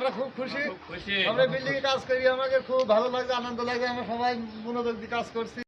আমরা খুব খুশি। আমরা বিল্ডিং এ কাজ করি আমাকে খুব ভালো লাগে আনন্দ লাগে আমরা সবাই মনোযোগ দিয়ে কাজ করছি।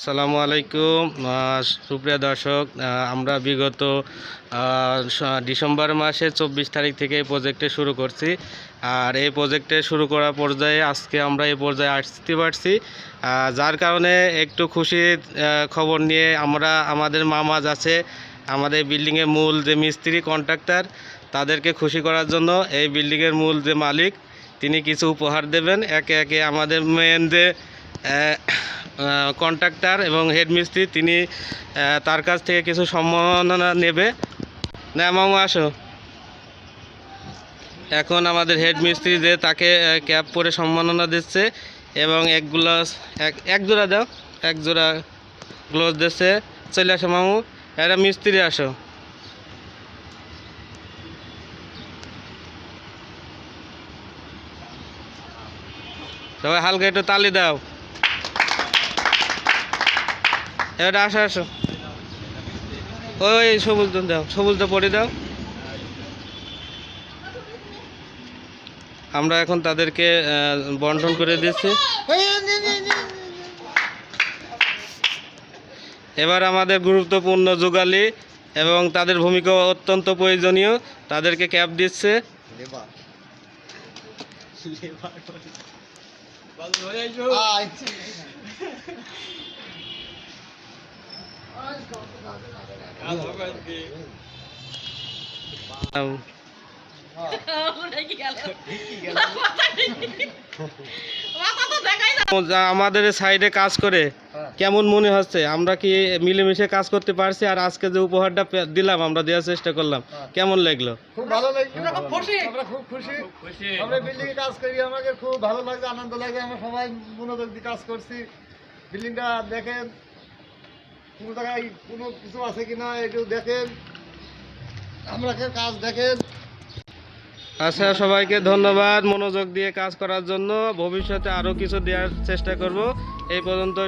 আসসালামু আলাইকুম। সুপ্রিয় দর্শক আমরা বিগত ডিসেম্বর মাসে চব্বিশ তারিখ থেকে এই প্রজেক্টে শুরু করছি। আর এই প্রজেক্টে শুরু করা পর্যায়ে আজকে আমরা এই পর্যায়ে আসতে পারছি। যার কারণে একটু আহ, খবর নিয়ে আমরা আমাদের মামাজ আছে আমাদের বিল্ডিংয়ের মূল যে মিস্ত্রি কন্ট্রাক্টর তাদেরকে খুশি করার জন্য এই বিল্ডিংয়ের মূল যে মালিক তিনি কিছু উপহার দেবেন। একে একে আমাদের মেন যে কন্ট্রাক্টর এবং হেড মিস্ত্রি তিনি তার কাছ থেকে কিছু সম্মাননা নেবে। না, মামু, আসো। এখন আমাদের হেড মিস্ত্রি যে তাকে ক্যাপ পরে সম্মাননা দিচ্ছে এবং এক গ্লাস এক এক জোড়া দাও, এক জোড়া গ্লাস দিচ্ছে। চলে আসো, মামু। এরা মিস্ত্রি, আসো। সবাই হালকা একটু তালি দাও। এবার আসো আসো। ওই সবুজটা দাও সবুজটা পরে দাও। আমরা এখন তাদেরকে বন্টন করে দিচ্ছি। এবার আমাদের গুরুত্বপূর্ণ যোগালি এবং তাদের ভূমিকা অত্যন্ত প্রয়োজনীয়। তাদেরকে ক্যাপ দিচ্ছে। আয়। আমাদের সাইডে কাজ করে। কেমন মনে হচ্ছে? আমরা কি মিলেমিশে কাজ করতে পারছি? আর আজকে যে উপহারটা দিলাম আমরা দেওয়ার চেষ্টা করলাম। কেমন লাগল? খুব ভালো লাগে আমরা খুব খুশি। আমরা খুব খুশি। খুব খুশি। আমরা বিল্ডিং এ কাজ করি আমাকে খুব ভালো লাগে আনন্দ লাগে। আমরা সবাই মনোযোগ দিয়ে কাজ করছি। বিল্ডিংটা দেখেন কোনো জায়গায় কোনো কিছু আছে কি না, একটু দেখেন। আমরা কাজ দেখেন। আচ্ছা সবাইকে ধন্যবাদ মনোযোগ দিয়ে কাজ করার জন্য। ভবিষ্যতে আরও কিছু দেওয়ার চেষ্টা করব। এই পর্যন্ত